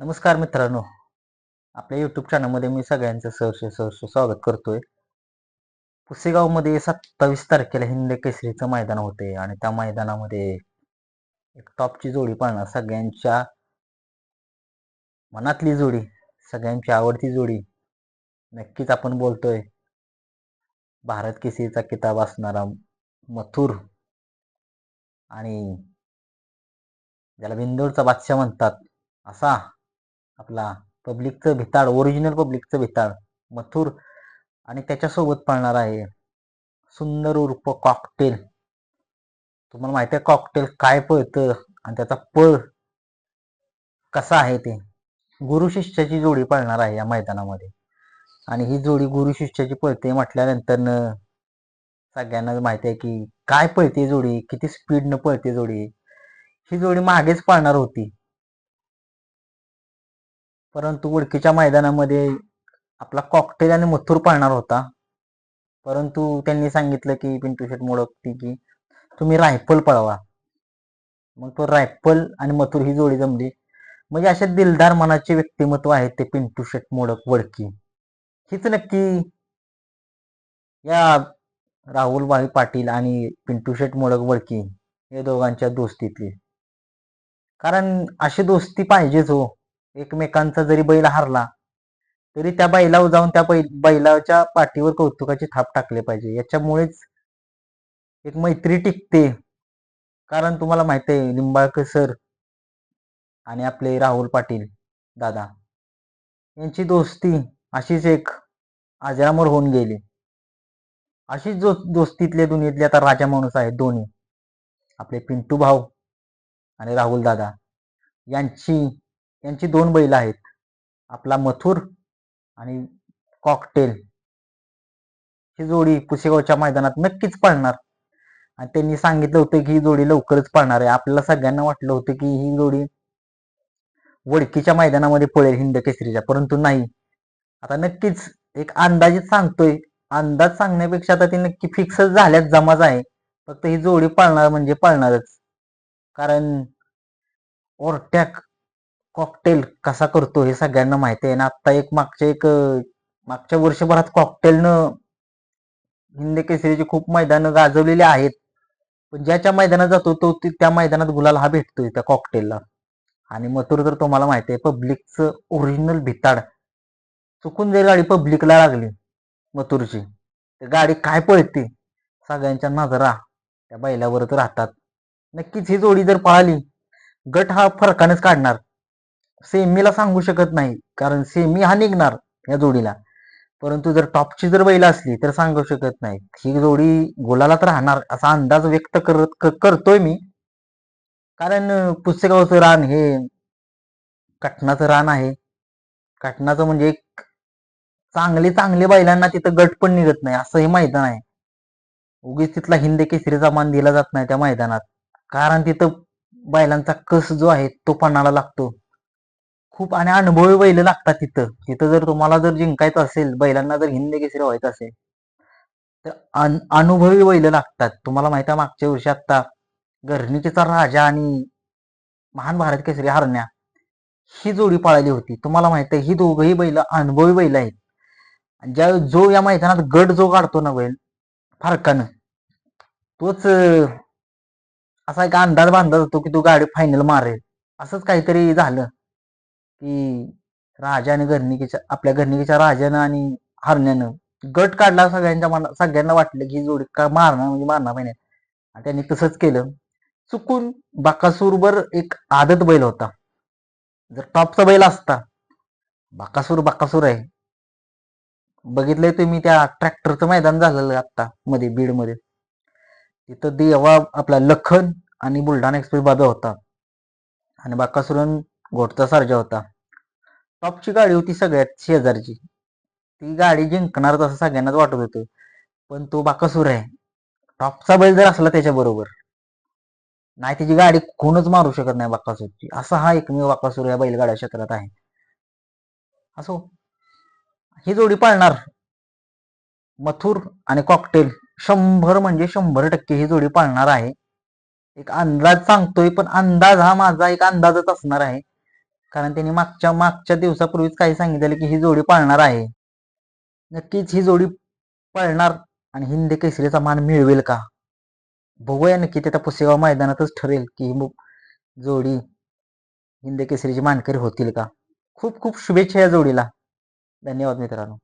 नमस्कार मित्रांनो. आपल्या युट्यूब चॅनलमध्ये मी सगळ्यांचं सहर्ष सहर्ष स्वागत करतोय. पुसेगावमध्ये सत्तावीस तारखेला हिंद केसरीचं मैदान होते आणि त्या मैदानामध्ये एक टॉपची जोडी पाळणार सगळ्यांच्या मनातली जोडी सगळ्यांची आवडती जोडी. नक्कीच आपण बोलतोय. भारत केसरीचा किताब असणारा मथुर. आणि ज्याला बिंदूरचा बादशाह म्हणतात असा आपला पब्लिकचं भिताड ओरिजिनल पब्लिकचं भिताड मथुर आणि त्याच्यासोबत पाळणार आहे सुंदर उर्फ कॉकटेल तुम्हाला माहिती आहे कॉकटेल काय पळतं आणि त्याचा पळ कसा आहे ते. गुरु शिष्याची जोडी पळणार आहे या मैदानामध्ये. आणि ही जोडी गुरु शिष्याची पळते म्हटल्यानंतर सगळ्यांना माहिती आहे की काय पळते जोडी किती स्पीडनं पळते जोडी. ही जोडी मागेच पळणार होती. परंतु उडकीच्या मैदानामध्ये आपला कॉकटेल आणि मथुर पाळणार होता. परंतु त्यांनी सांगितलं की पिंटू शेट मोडकती की तुम्ही रायफल पळवा. मग तो रायफल आणि मथुर ही जोडी जमली. म्हणजे अशा दिलदार मनाचे व्यक्तिमत्व आहेत ते पिंटू शेट मोडक वडकी. हीच नक्की या राहुल भाई पाटील आणि पिंटू शेट मोडक वडकी या दोघांच्या दोस्तीतली. कारण अशी दोस्ती पाहिजेच हो. एकमेकांचा जरी बैल हारला तरी त्या बैलावर जाऊन त्या बैलाच्या पाठीवर कौतुकाची थाप टाकले पाहिजे. याच्यामुळेच एक मैत्री टिकते. कारण तुम्हाला माहिती आहे लिंबाळकर सर आणि आपले राहुल पाटील दादा यांची दोस्ती अशीच एक आजरामोर होऊन गेली. अशीच जो दोस्तीतले दुनियेतले आता राजा माणूस आहेत दोन्ही. आपले पिंटू भाऊ आणि राहुल दादा. यांची यांची दोन बैल आहेत. आपला मथुर आणि कॉकटेल ही जोडी पुसेगावच्या मैदानात नक्कीच पळणार. आणि त्यांनी सांगितलं होतं की ही जोडी लवकरच पळणार आहे. आपल्याला सगळ्यांना वाटलं होतं की ही जोडी वडकीच्या मैदानामध्ये पळेल हिंद केसरीच्या परंतु नाही. आता नक्कीच एक अंदाजित सांगतोय. अंदाज सांगण्यापेक्षा आता ती नक्की फिक्स झाल्याच जमाच आहे. फक्त ही जोडी पळणार म्हणजे पळणारच. कारण ओरटॅक कॉकटेल कसा करतो हे सगळ्यांना माहिती आहे. ना आता एक मागच्या एक मागच्या वर्षभरात कॉकटेलनं हिंद केसरीची खूप मैदानं गाजवलेली आहेत. पण ज्याच्या मैदानात जातो तो त्या मैदानात गुलाल हा भेटतोय त्या कॉकटेलला आणि मथुर तर तुम्हाला माहिती आहे पब्लिकचं ओरिजिनल भिताड. चुकून जरी गाडी पब्लिकला लागली मथुरची तर गाडी काय पळते? सगळ्यांच्या नजरा त्या बैलावरच राहतात. नक्कीच ही जोडी जर पळाली गट हा फरकानेच काढणार. सेमीला सांगू शकत नाही कारण सेमी हा निघणार या जोडीला. परंतु जर टॉपची जर बैल असली तर सांगू शकत नाही. ही जोडी गोलालाच राहणार असा अंदाज व्यक्त करत करतोय मी. कारण पुस्तकावचं रान हे कटनाचं रान आहे. कटनाचं म्हणजे एक चांगले चांगले बैलांना तिथं गट पण निघत नाही असं हे मैदान आहे. उगीच तिथला हिंद केसरीचा मान दिला जात नाही त्या मैदानात. कारण तिथं बैलांचा कस जो आहे तो पणाला लागतो. खूप आणि अनुभवी बैल लागतात तिथं. तिथं जर तुम्हाला जर जिंकायचं असेल बैलांना जर हिंद केसरी व्हायचं असेल तर अनुभवी बैल लागतात. तुम्हाला माहिती आहे मागच्या वर्षी आता गर्णिकेचा राजा आणि महान भारत केसरी हरण्या ही जोडी पाळली होती. तुम्हाला माहिती आहे ही दोघही बैल अनुभवी बैल आहेत. ज्या जो या मैदानात गट जो काढतो ना बैल फारकानं तोच असा एक अंदाज बांधला होतो की तो गाडी फायनल मारेल. असंच काहीतरी झालं. की राजाने घरणिकेच्या आपल्या घरणिकेच्या राजानं आणि हरण्यानं गट काढला सगळ्यांच्या मना सगळ्यांना वाटलं की जोडी का मारणार म्हणजे मारणार पाहिजे आणि त्यांनी तसंच केलं. चुकून बाकासूरवर एक आदत बैल होता. जर टॉपचा बैल असता बाकासूर बाकासूर आहे. बघितलंय तुम्ही त्या ट्रॅक्टरचं मैदान झालेलं आत्ता मध्ये बीडमध्ये तिथं देवा आपला लखन आणि बुलढाणा एक्सप्रेस बाबा होता. आणि बाकासुरन घोटचा सारजा होता. टॉपची गाडी होती सगळ्यात शेजारची. ती गाडी जिंकणार तसं सगळ्यांनाच वाटत होतं. पण तो बाकासूर आहे. टॉपचा बैल जर असला त्याच्या बरोबर नाही त्याची गाडी कोणच मारू शकत नाही बाकासूरची. असा हा एकमेव बाकासूर या बैलगाड्या क्षेत्रात आहे. असो. ही जोडी पाळणार मथुर आणि कॉकटेल शंभर म्हणजे शंभर टक्के ही जोडी पाळणार आहे. एक अंदाज सांगतोय पण अंदाज हा माझा एक अंदाजच असणार आहे. कारण त्यांनी मागच्या मागच्या दिवसापूर्वीच काही सांगितलेलं की ही जोडी पाळणार आहे. नक्कीच ही जोडी पळणार आणि हिंद केसरीचा मान मिळवेल का? बघूया नक्की ते त्या पुसेगाव मैदानातच ठरेल की ही जोडी हिंद केसरीची मानकरी होतील का? खूप खूप शुभेच्छा या जोडीला. धन्यवाद मित्रांनो.